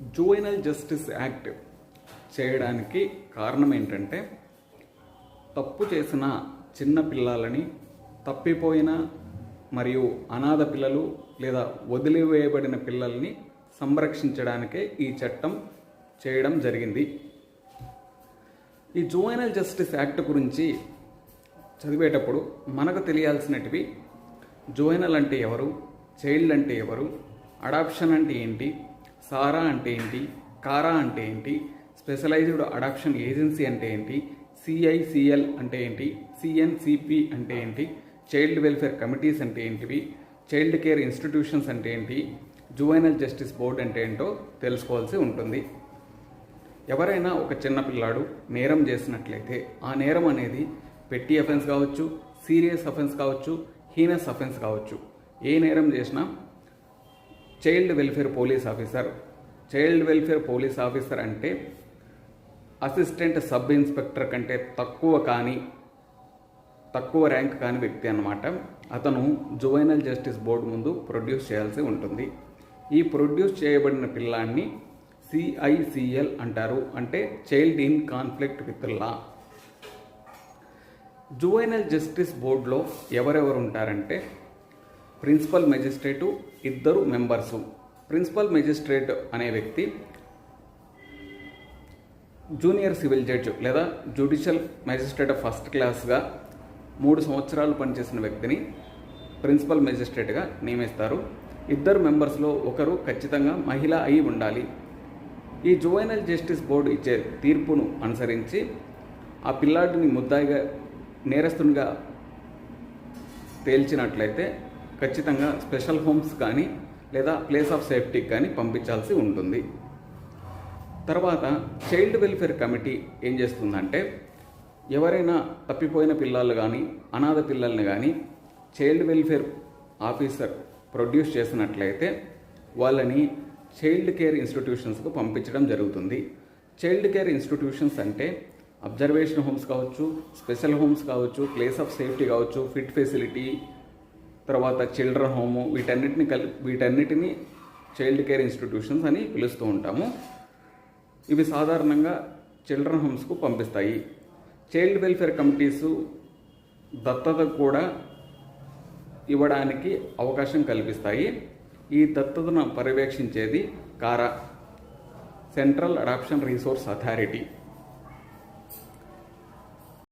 జూవెనల్ justice act చేయడానికి కారణం ఏంటంటే తప్పు చేసిన చిన్న పిల్లలని తప్పిపోయిన మరియు అనాథ పిల్లలు లేదా వదిలివేయబడిన పిల్లల్ని సంరక్షించడానికే ఈ చట్టం చేయడం జరిగింది. ఈ జువైనల్ జస్టిస్ యాక్ట్ గురించి చదివేటప్పుడు మనకు తెలియాల్సినటివి జువైనల్ అంటే ఎవరు చైల్డ్ అంటే ఎవరు అడాప్షన్ అంటే ఏంటి సారా అంటే ఏంటి? కారా అంటే ఏంటి? స్పెషలైజ్డ్ అడాప్షన్ ఏజెన్సీ అంటే ఏంటి? సిఐసిఎల్ అంటే ఏంటి? సిఎన్సిపి అంటే ఏంటి? చైల్డ్ వెల్ఫేర్ కమిటీస్ అంటే ఏంటివి? చైల్డ్ కేర్ ఇన్స్టిట్యూషన్స్ అంటే ఏంటి? జువైనల్ జస్టిస్ బోర్డ్ అంటే ఏంటో తెలుసుకోవాల్సి ఉంటుంది. ఎవరైనా ఒక చిన్న పిల్లాడు నేరం చేసినట్లయితే ఆ నేరం అనేది పెట్టి అఫెన్స్ కావచ్చు సీరియస్ అఫెన్స్ కావచ్చు హీనస్ అఫెన్స్ కావచ్చు. ఏ నేరం చేసినా child welfare police officer child welfare police officer అంటే అసిస్టెంట్ సబ్ ఇన్స్పెక్టర్ కంటే తక్కువ కానీ తక్కువ ర్యాంక్ కాని వ్యక్తి అన్నమాట. అతను జువైనల్ జస్టిస్ బోర్డు ముందు ప్రొడ్యూస్ చేయాల్సి ఉంటుంది. ఈ ప్రొడ్యూస్ చేయబడిన పిల్లాన్ని సిఐసిఎల్ అంటారు. అంటే child in conflict with law juvenile justice బోర్డులో ఎవరెవరు ఉంటారంటే ప్రిన్సిపల్ మెజిస్ట్రేటు ఇద్దరు మెంబర్సు. ప్రిన్సిపల్ మెజిస్ట్రేట్ అనే వ్యక్తి జూనియర్ సివిల్ జడ్జ్ లేదా జ్యుడిషియల్ మెజిస్ట్రేట్ ఫస్ట్ క్లాస్గా మూడు సంవత్సరాలు పనిచేసిన వ్యక్తిని ప్రిన్సిపల్ మెజిస్ట్రేట్గా నియమిస్తారు. ఇద్దరు మెంబర్స్లో ఒకరు ఖచ్చితంగా మహిళ అయి ఉండాలి. ఈ జువైనల్ జస్టిస్ బోర్డు ఇచ్చే తీర్పును అనుసరించి ఆ పిల్లాడిని ముద్దాయిగా నేరస్తునిగా తేల్చినట్లయితే ఖచ్చితంగా స్పెషల్ హోమ్స్ కానీ లేదా ప్లేస్ ఆఫ్ సేఫ్టీకి కానీ పంపించాల్సి ఉంటుంది. తర్వాత చైల్డ్ వెల్ఫేర్ కమిటీ ఏం చేస్తుందంటే ఎవరైనా తప్పిపోయిన పిల్లలు కానీ అనాథ పిల్లల్ని కానీ చైల్డ్ వెల్ఫేర్ ఆఫీసర్ ప్రొడ్యూస్ చేసినట్లయితే వాళ్ళని చైల్డ్ కేర్ ఇన్స్టిట్యూషన్స్కు పంపించడం జరుగుతుంది. చైల్డ్ కేర్ ఇన్స్టిట్యూషన్స్ అంటే అబ్జర్వేషన్ హోమ్స్ కావచ్చు స్పెషల్ హోమ్స్ కావచ్చు ప్లేస్ ఆఫ్ సేఫ్టీ కావచ్చు ఫిట్ ఫెసిలిటీ తర్వాత చిల్డ్రన్ హోము వీటన్నిటిని కలి వీటన్నిటిని చైల్డ్ కేర్ ఇన్స్టిట్యూషన్స్ అని పిలుస్తూ ఉంటాము. ఇవి సాధారణంగా చిల్డ్రన్ హోమ్స్కు పంపిస్తాయి. చైల్డ్ వెల్ఫేర్ కమిటీసు దత్తత కూడా ఇవ్వడానికి అవకాశం కల్పిస్తాయి. ఈ దత్తతను పర్యవేక్షించేది కారా సెంట్రల్ అడాప్షన్ రీసోర్స్ అథారిటీ